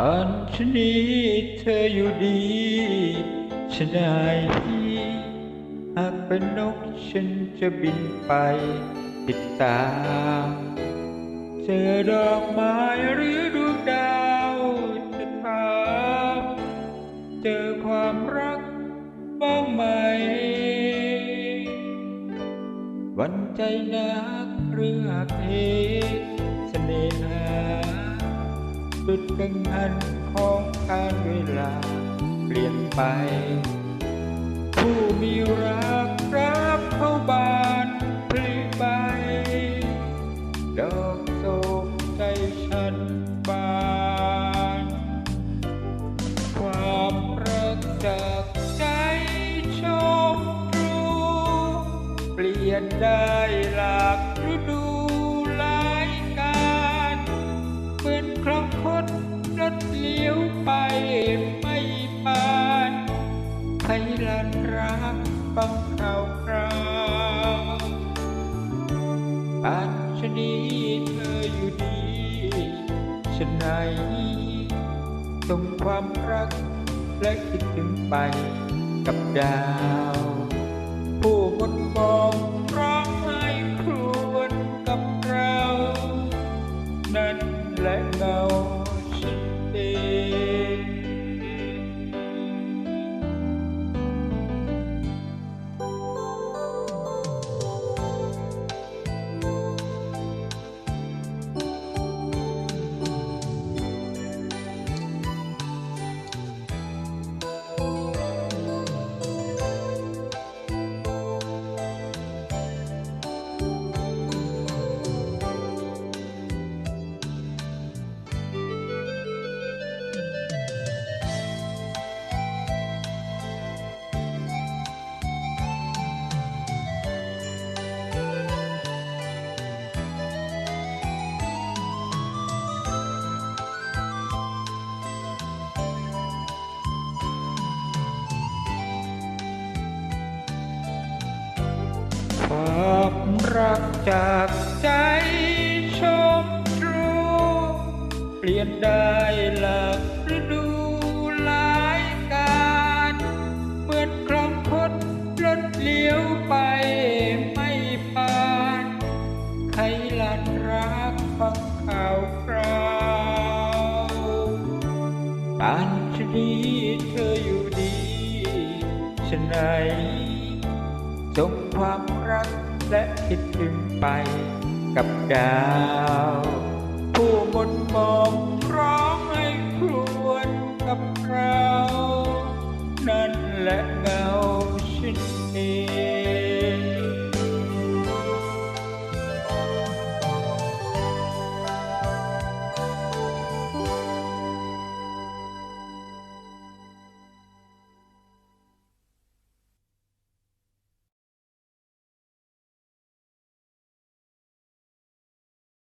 ตอนชนนี้เธออยู่ดีฉันได้หากเป็นนกฉันจะบินไปติดตามเจอดอกไม้หรือดวงดาวจะถามเจอความรักบ้างไหม วันใจนักเรือเพเสน่หา สุดกังหันของการเวลาเปลี่ยนไป ผู้มีรักรับเข้าบานพลิใบดอกโศกใจฉันบานความรักจากใจชมรู้เปลี่ยนได้หลากฤดู นคลองคดรถเลี้ยวไปไม่ปานไพลันรักฟังข่าวคราวอันชนีเธออยู่ดีฉันไหนส่งความรักและคิดถึงไปกับดาว ผู้มนมอง จากใจชมรู้เปลี่ยนได้หลากฤดูหลายการเหมือนคลองคดรถเลี้ยวไปไม่ปานใครลันรักฟังข่าวคราวปานชนีเธออยู่ดีฉันไหนส่งความรัก และคิดถึงไปกับดาว ผู้มนมองร้องให้ครวนกับเรา นั่นและเงาชิ้นนี้